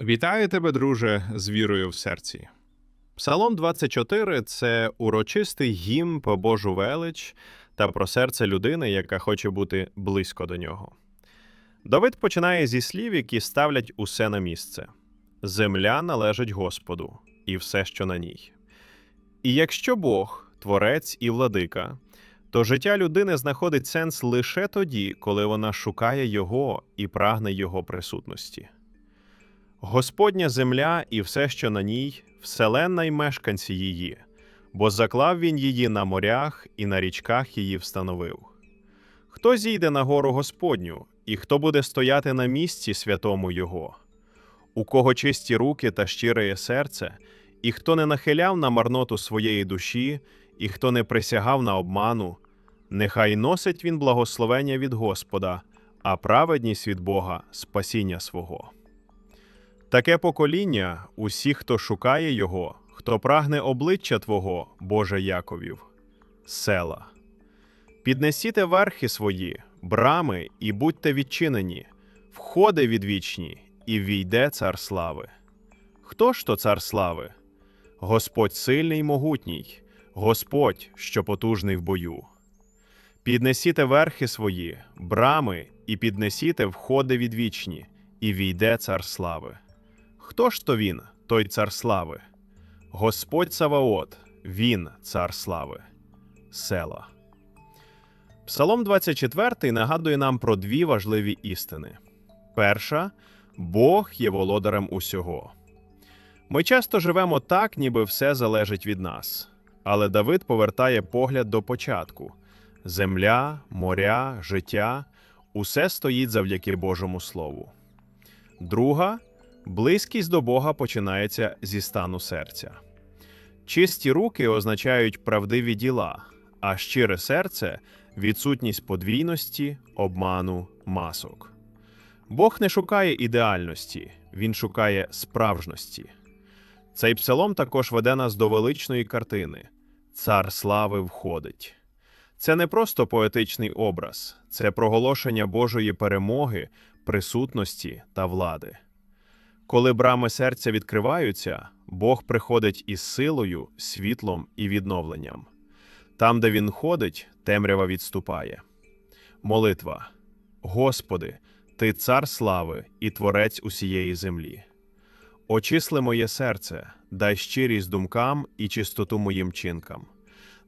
Вітаю тебе, друже, з вірою в серці. Псалом 24 – це урочистий гімн по Божу велич та про серце людини, яка хоче бути близько до нього. Давид починає зі слів, які ставлять усе на місце. Земля належить Господу, і все, що на ній. І якщо Бог, творець і владика, то життя людини знаходить сенс лише тоді, коли вона шукає Його і прагне Його присутності. Господня земля і все, що на ній, вселенна й мешканці її, бо заклав він її на морях і на річках її встановив. Хто зійде на гору Господню, і хто буде стояти на місці святому Його? У кого чисті руки та щире серце, і хто не нахиляв на марноту своєї душі, і хто не присягав на обману, нехай носить він благословення від Господа, а праведність від Бога спасіння свого. Таке покоління усі, хто шукає його, хто прагне обличчя Твого, Боже Яковів, села. Піднесіте верхи свої, брами, і будьте відчинені, входи відвічні, і війде цар слави. Хто ж то цар слави? Господь сильний й могутній, Господь, що потужний в бою. Піднесіте верхи свої, брами, і піднесіте входи відвічні, і війде цар слави. Хто ж то він, той цар слави? Господь Саваот, він цар слави. Села. Псалом 24 нагадує нам про дві важливі істини. Перша Бог є володарем усього. Ми часто живемо так, ніби все залежить від нас. Але Давид повертає погляд до початку: земля, моря, життя усе стоїть завдяки Божому Слову. Друга Близькість до Бога починається зі стану серця. Чисті руки означають правдиві діла, а щире серце відсутність подвійності, обману, масок. Бог не шукає ідеальності, він шукає справжності. Цей псалом також веде нас до величної картини Цар слави входить. Це не просто поетичний образ, це проголошення Божої перемоги, присутності та влади. Коли брами серця відкриваються, Бог приходить із силою, світлом і відновленням. Там, де він ходить, темрява відступає. Молитва. Господи, Ти цар слави і творець усієї землі. Очисли моє серце, дай щирість думкам і чистоту моїм чинкам.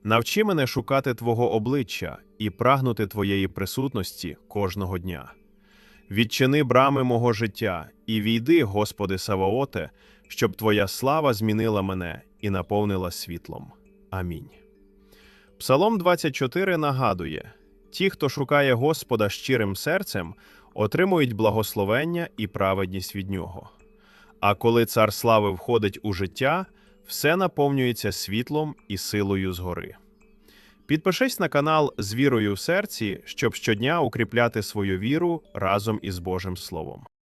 Навчи мене шукати Твого обличчя і прагнути Твоєї присутності кожного дня. Відчини брами мого життя і війди, Господи Саваоте, щоб Твоя слава змінила мене і наповнила світлом. Амінь. Псалом 24 нагадує: ті, хто шукає Господа щирим серцем, отримують благословення і праведність від нього. А коли цар слави входить у життя, все наповнюється світлом і силою згори. Підпишись на канал з вірою в серці, щоб щодня укріпляти свою віру разом із Божим Словом.